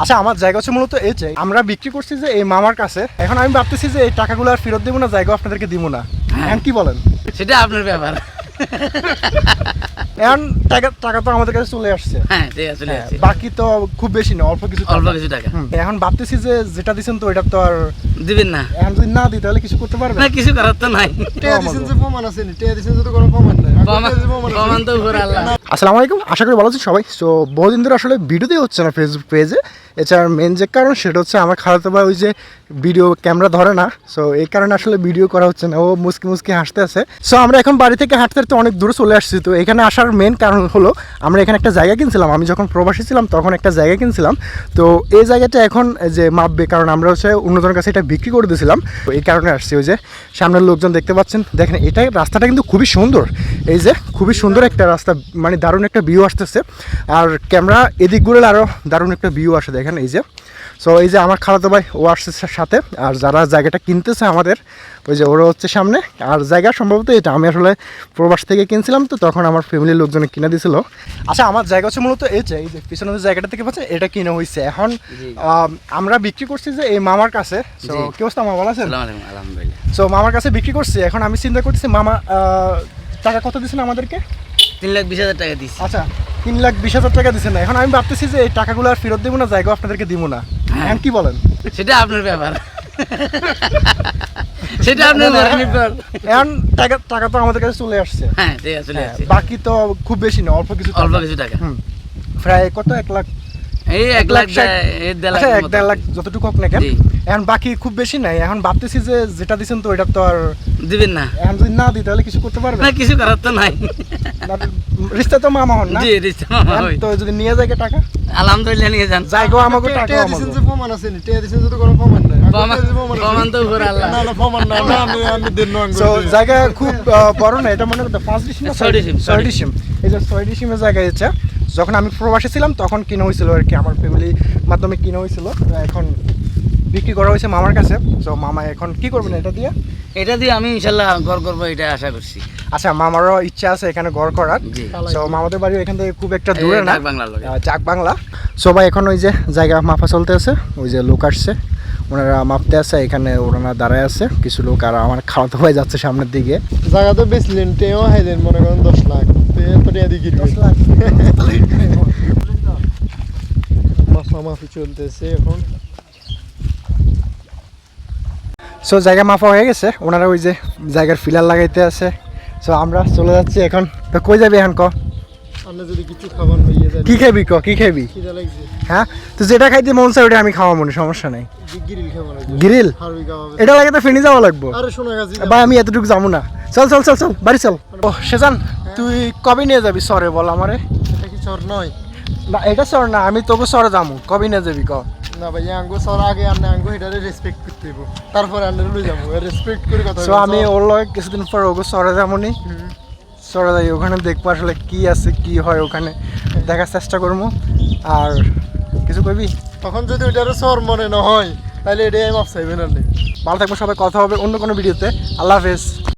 আচ্ছা আমার জায়গা হচ্ছে মূলত এই যে আমরা বিক্রি করছি যে এই মামার কাছে। এখন আমি ভাবতেছি যে এই টাকাগুলো আর ফেরত দেবো না জায়গা আপনাদেরকে দিব না। এখন কি বলেন? সেটা আপনার ব্যাপার। এখন টাকা টাকা তো আমাদের কাছে চলে আসছে। হ্যাঁ চলে হ্যাঁ, আসছে বাকি তো খুব বেশি না অল্প কিছু অল্প কিছু টাকা। এখন ভাবতেছি যে যেটা দিচ্ছেন তো এটা তো আর দিবেন না। এখন যদি না দিই তাহলে কিছু করতে পারবে না কিছু করার তো নাই। যে প্রমাণ আছে নি যে কোনো প্রমাণ নাই। প্রমাণ তো আল্লাহ। আসসালামু আলাইকুম আশা করি ভালো আছি সবাই। সো বহুদিন ধরে আসলে হচ্ছে না ফেসবুক পেজে এছাড়া মেন যে কারণ সেটা হচ্ছে আমার খালাতো ভাই ওই যে ভিডিও ক্যামেরা ধরে না। সো এই কারণে আসলে ভিডিও করা হচ্ছে না। ও মুসকি মুসকি হাসতে আছে। সো আমরা এখন বাড়ি থেকে হাঁটতে হাঁটতে অনেক দূরে চলে আসছি। তো এখানে আসার মেন কারণ হলো, আমরা এখানে একটা জায়গা কিনছিলাম, আমি যখন প্রবাসী ছিলাম তখন একটা জায়গা কিনছিলাম। তো এই জায়গাটা এখন যে মাপবে, কারণ আমরা হচ্ছে অন্যজনের কাছে এটা বিক্রি করে দিয়েছিলাম। তো এই কারণে আসছি, ওই যে সামনের লোকজন দেখতে পাচ্ছেন। দেখেন এটা রাস্তাটা কিন্তু খুবই সুন্দর। এই যে খুবই সুন্দর একটা রাস্তা মানে দারুণ একটা ভিউ আসতেছে। আর ক্যামেরা এদিক ঘুরলে আরও দারুণ একটা ভিউ আসে, দেখেন এই যে। সো এই যে আমার খালাতো ভাই ও আসছে সাথে আর যারা জায়গাটা কিনতেছে আমাদের ওই যে ওরা হচ্ছে সামনে আর জায়গা সম্ভবত এটা আমি আসলে প্রবাস থেকে কিনছিলাম তো তখন আমার ফ্যামিলির লোকজনে কিনে দিছিল। আচ্ছা আমার জায়গা হচ্ছে মূলত এই যে এই যে পিছনে যে জায়গাটা থেকে পাচ্ছে এটা কিনে হয়েছে এখন। আমরা বিক্রি করছি যে এই মামার কাছে। জি। কি অবস্থা মামা ভালো আছেন? আলহামদুলিল্লাহ। সো মামার কাছে বিক্রি করছি। এখন আমি চিন্তা করতেছি মামা আহ, টাকা কত দিচ্ছেন আমাদেরকে? তিন লাখ বিশ হাজার টাকা দিচ্ছি আচ্ছা তিন লাখ বিশ হাজার টাকা দিচ্ছেন না। এখন আমি ভাবতেছি যে এই টাকাগুলো আর ফেরত দেবো না জায়গা আপনাদেরকে দিব না। এখন কি বলেন? সেটা আপনার ব্যাপার। সেটা আপনার এখন টাকা টাকা তো আমাদের কাছে চলে আসছে। হ্যাঁ ঠিক আছে চলে হ্যাঁ, আসছে। বাকি তো খুব বেশি না অল্প কিছু অল্প কিছু টাকা। হুম। প্রায় কত? এক লাখ এই এক লাখ আচ্ছা এক দেড় লাখ যতটুকু হোক না কেন। এখন বাকি খুব বেশি নাই। এখন ভাবতেছি যে যেটা দিছেন তো এটা তো আর দিবেন না। এখন যদি না দিই তাহলে কিছু করতে পারবে না কিছু করার তো নাই। রিস্তা তো মামা হন না? জি রিস্তা মামা হই। তো যদি নিয়ে যায় টাকা? আলহামদুলিল্লাহ নিয়ে যান। জায়গাও আমাকে টেয়া- টাকা টেয়া দিছেন যে প্রমাণ আছে নি। টেয়া দিছেন যে তো কোনো প্রমাণ নাই। প্রমাণ- প্রমাণ তো উপরে আল্লাহ। না না প্রমাণ না না আমি আমি দেন নং সো জায়গা খুব বড় না এটা মনে করতে পাঁচ ডিসিম না ছয় ডিসিম, ছয় ছয় ডিসিম। এই যে ছয় ডিসিমের জায়গা হচ্ছে যখন আমি প্রবাসী ছিলাম তখন কিনে হয়েছিল আর কি। আমার ফ্যামিলির মাধ্যমে কিনে হয়েছিল। এখন বিক্রি করা হয়েছে মামার কাছে। তো মামা এখন কি করবেন এটা দিয়ে? এটা দিয়ে আমি ইনশাল্লাহ ঘর করব এটা আশা করছি। আচ্ছা মামারও ইচ্ছা আছে এখানে ঘর করার। তো মামাদের বাড়ি এখান থেকে খুব একটা দূরে না। চাক বাংলা সবাই এখন ওই যে জায়গা মাপা চলতে আছে ওই যে লোক আসছে। ওনারা মাপতে আছে এখানে ওনারা দাঁড়ায় আছে কিছু লোক আর আমার খাওয়াতে ভাই যাচ্ছে সামনের দিকে। জায়গা তো বেচলেন টেয়াও হাইলেন মনে করেন দশ লাখ। দশ লাখ। মাফামাফি চলতেছে এখন। সো জায়গা মাফা হয়ে গেছে। ওনারা ওই যে জায়গার ফিলার লাগাইতে আছে। সো আমরা চলে যাচ্ছি এখন। তো কই যাবি এখন ক? যায় কি খাবি ক? কি খাবি? হ্যাঁ? তো যেটা খাইতে মন চাই ওটা আমি খাওয়া মনে সমস্যা নাই। গিরিল এটা লাগে তো ফেনি যাওয়া লাগবো। বা আমি এতটুকু যাব না। চল চল চল চল বাড়ি চল। ও সেজান তুই কবে নিয়ে যাবি সরে বল আমারে? এটা কি চর নয়? না এটা সর না আমি তোকে সরে যাব কবে নিয়ে যাবি ক? না ভাই আঙ্গো চর আগে আন্নে আঙ্গো এটারে রেসপেক্ট করতে হইব। তারপরে আন্নে লই যাব। রেসপেক্ট করে কথা সো আমি ওর লগে কিছুদিন পর ওকে সরে যাব নি সরে যাই ওখানে দেখব আসলে কি আছে কি হয় ওখানে। দেখার চেষ্টা করব। আর কিছু কবি তখন যদি ওইটারে চর মনে না হয় তাহলে এটাই মাপ চাইবেন আন্নে ভালো থাকব সবাই কথা হবে অন্য কোনো ভিডিওতে। আল্লাহ হাফেজ।